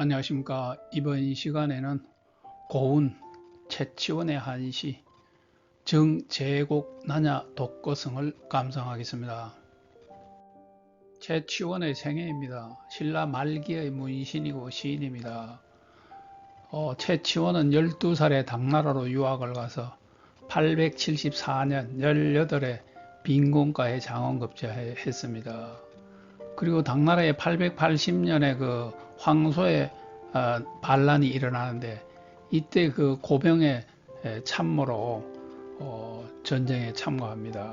안녕하십니까. 이번 시간에는 고운 채치원의 한시 정제곡 나냐 독거성을 감상하겠습니다. 채치원의 생애입니다. 신라 말기의 문신이고 시인입니다. 어, 채치원은 12살에 당나라로 유학을 가서 874년 18에 빈곤가에 장원급제했습니다. 그리고 당나라의 880년에 그 황소의 어, 반란이 일어나는데 이때 그 고병의 참모로 어, 전쟁에 참가합니다.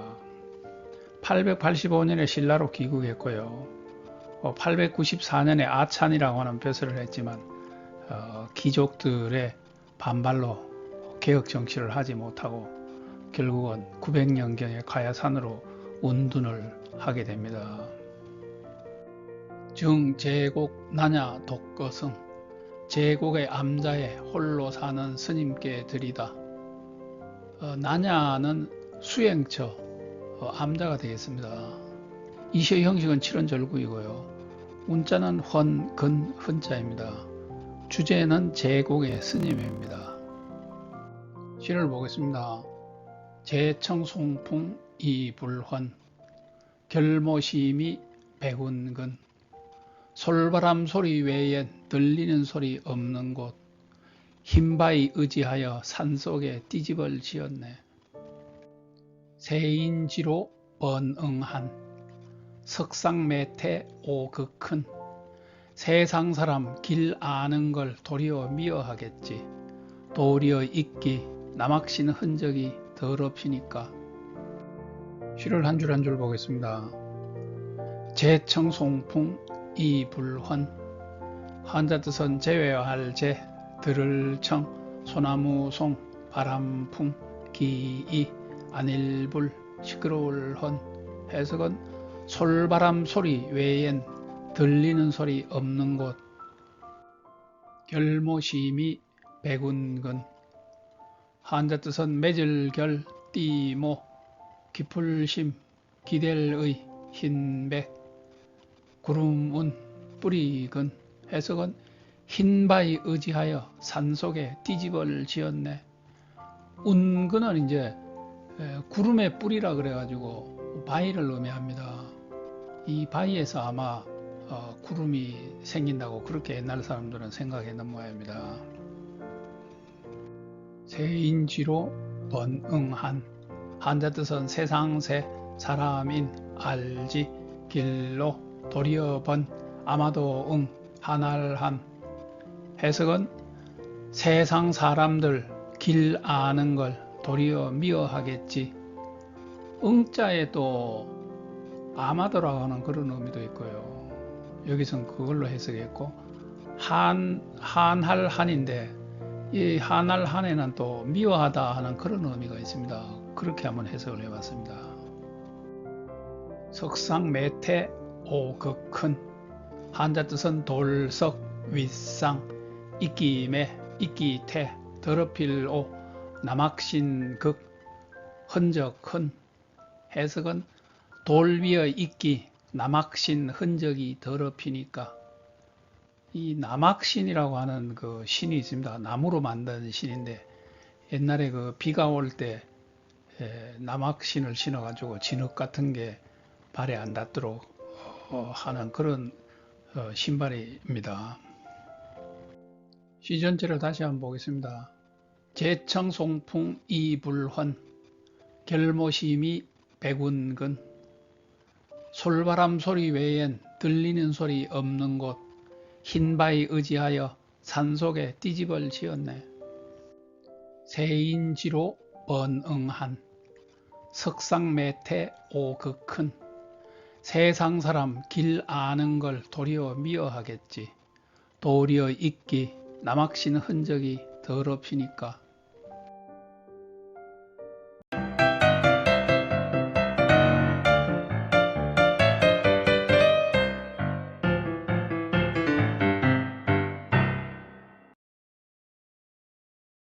885년에 신라로 귀국했고요. 894년에 어, 아찬이라고 하는 벼슬을 했지만 귀족들의 반발로 개혁 정치를 하지 못하고 결국은 900년경에 가야산으로 운둔을 하게 됩니다. 정제곡 나냐 독거성 제곡의 암자에 홀로 사는 스님께 드리다 어, 나냐는 수행처 어, 암자가 되겠습니다. 이시의 형식은 7원절구이고요. 운자는 헌, 근, 흔자입니다. 주제는 제곡의 스님입니다. 시를 보겠습니다. 제청송풍 이불헌 결모심이 백운근 솔바람 소리 외엔 들리는 소리 없는 곳 흰 바위 의지하여 산속에 띠집을 지었네. 세인지로 번응한 석상매태 오극큰 세상 사람 길 아는 걸 도리어 미워하겠지. 도리어 있기 남학신 흔적이 더럽히니까. 시를 한 줄 한 줄 보겠습니다. 제청송풍 이 불헌. 한자 뜻은 제외할 제 들을 청 소나무 송 바람풍 기이 안일불 시끄러울 헌. 해석은 솔바람 소리 외엔 들리는 소리 없는 곳. 결모심이 백운근. 한자 뜻은 맺을 결 띠모 기풀심 기댈의 흰백 구름은 뿌리근 해석은 흰 바위 의지하여 산 속에 띠집을 지었네. 운근은 이제 구름의 뿌리라 그래가지고 바위를 의미합니다. 이 바위에서 아마 어, 구름이 생긴다고 그렇게 옛날 사람들은 생각했는 모양입니다. 세인지로 번응한 한자 뜻은 세상새 사람인 알지 길로 도리어 번 아마도 응 하날한 해석은 세상 사람들 길 아는 걸 도리어 미워하겠지. 응자에 또 아마도라고 하는 그런 의미도 있고요. 여기선 그걸로 해석했고 한 한할 한인데 이 한할 한에는 또 미워하다 하는 그런 의미가 있습니다. 그렇게 한번 해석을 해봤습니다. 석상 매태 오극큰 한자 뜻은 돌석 윗상 이끼매 이끼태 더럽힐 오 남학신극 흔적흔 해석은 돌 위의 이끼 남학신 흔적이 더럽히니까 이 남학신이라고 하는 그 신이 있습니다. 나무로 만든 신인데 옛날에 그 비가 올 때 남학신을 신어가지고 진흙 같은 게 발에 안 닿도록 어, 하는 그런 어, 신발입니다. 시 전체를 다시 한번 보겠습니다. 제청 송풍 이불헌 결모심이 백운근 솔바람 소리 외엔 들리는 소리 없는 곳 흰바위 의지하여 산속에 띠집을 지었네. 세인지로 번응한 석상매태 오극큰 세상 사람 길 아는 걸 도리어 미워하겠지. 도리어 있기 남학신 흔적이 더럽히니까